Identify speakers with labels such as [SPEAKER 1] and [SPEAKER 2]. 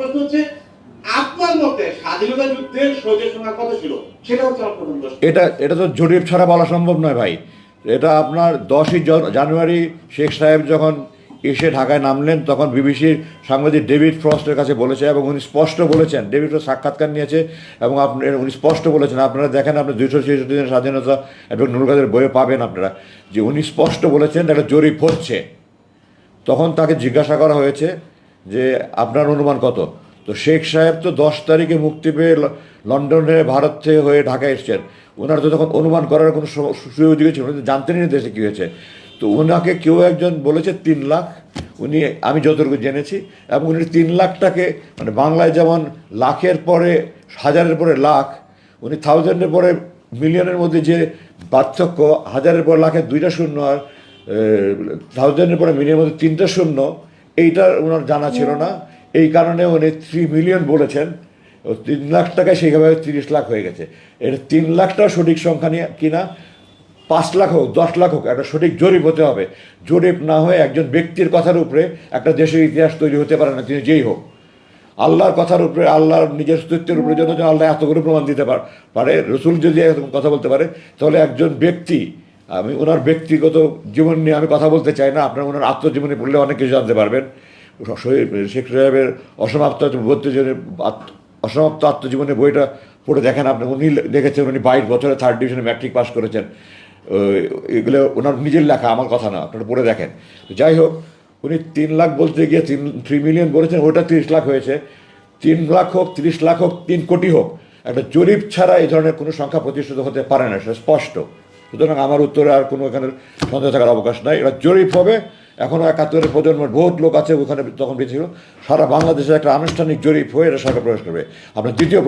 [SPEAKER 1] প্রশ্ন হচ্ছে, আপনার মতে স্বাধীনতা যুদ্ধের শহীদের সংখ্যা কত ছিল? সেটা হচ্ছে আমার প্রথম প্রশ্ন।
[SPEAKER 2] এটা এটা তো জরিপ ছাড়া বলা সম্ভব নয় ভাই। এটা আপনার দশই জানুয়ারি শেখ সাহেব যখন এসে ঢাকায় নামলেন, তখন বিবিসির সাংবাদিক ডেভিড ফ্রস্টের কাছে বলেছে এবং উনি স্পষ্ট বলেছেন, ডেভিড ফ্রস্ট সাক্ষাৎকার নিয়েছে এবং আপনি উনি স্পষ্ট বলেছেন। আপনারা দেখেন, আপনি দুইশো ছেষট্টি দিনের স্বাধীনতা এবং নুরকাদের বইয়ে পাবেন আপনারা। যে উনি স্পষ্ট বলেছেন, একটা জরিপ হচ্ছে। তখন তাকে জিজ্ঞাসা করা হয়েছে যে আপনার অনুমান কত? তো শেখ সাহেব তো দশ তারিখে মুক্তি পেয়ে লন্ডনে ভারত থেকে হয়ে ঢাকায় এসছেন। ওনার তো তখন অনুমান করার কোনো সুযোগ ছিল তো জানতেনই না দেশে কী হয়েছে। তো ওনাকে কেউ একজন বলেছে তিন লাখ। উনি, আমি যতটুকু জেনেছি। এবং উনি তিন লাখটাকে মানে বাংলায় যেমন লাখের পরে, হাজারের পরে লাখ, উনি থাউজেন্ডের পরে মিলিয়নের মধ্যে যে পার্থক্য, হাজারের পর লাখের দুইটা শূন্য আর থাউজেন্ডের পরে মিলিয়নের মধ্যে তিনটা শূন্য এইটা ওনার জানা ছিল না। এই কারণে উনি থ্রি মিলিয়ন বলেছেন। ও তিন লাখ টাকায় সেইভাবে তিরিশ লাখ হয়ে গেছে। এটা তিন লাখটাও সঠিক সংখ্যা নিয়ে কিনা পাঁচ লাখ হোক দশ লাখ হোক একটা সঠিক জরিপ হতে হবে। জরিপ না হয়ে একজন ব্যক্তির কথার উপরে একটা দেশের ইতিহাস তৈরি হতে পারে না তিনি যেই হোক। আল্লাহর কথার উপরে আল্লাহর নিজের অস্তিত্বের উপরে যত আল্লাহ এতগুলো প্রমাণ দিতে পারে রসুল যদি কথা বলতে পারে তাহলে একজন ব্যক্তি আমি ওনার ব্যক্তিগত জীবন নিয়ে আমি কথা বলতে চাই না। আপনার ওনার আত্মজীবনী পড়লে অনেক কিছু জানতে পারবেন। শেখ সাহেবের অসমাপ্ত বত্রিশজনের অসমাপ্ত আত্মজীবনের বইটা পড়ে দেখেন আপনি। উনি দেখেছেন উনি বাইশ বছরে থার্ড ডিভিশনে ম্যাট্রিক পাস করেছেন। এগুলো ওনার নিজের লেখা, আমার কথা না, আপনারা পড়ে দেখেন। যাই হোক, উনি তিন লাখ বলতে গিয়ে তিন থ্রি মিলিয়ন বলেছেন ওটা তিরিশ লাখ হয়েছে। তিন লাখ হোক, তিরিশ লাখ হোক, তিন কোটি হোক, একটা জরিপ ছাড়া এই ধরনের কোনো সংখ্যা প্রতিষ্ঠিত হতে পারে না, সেটা স্পষ্ট। সুতরাং আমার উত্তরে আর কোনো এখানে সন্দেহ থাকার অবকাশ নাই। এরা জরিপ হবে। এখনও একাত্তরের প্রজন্মের বহুত লোক আছে ওখানে তখন বেঁচে ছিল। সারা বাংলাদেশে একটা আনুষ্ঠানিক জরিপ হয়ে এটা সরকার প্রবেশ করবে। আপনার দ্বিতীয়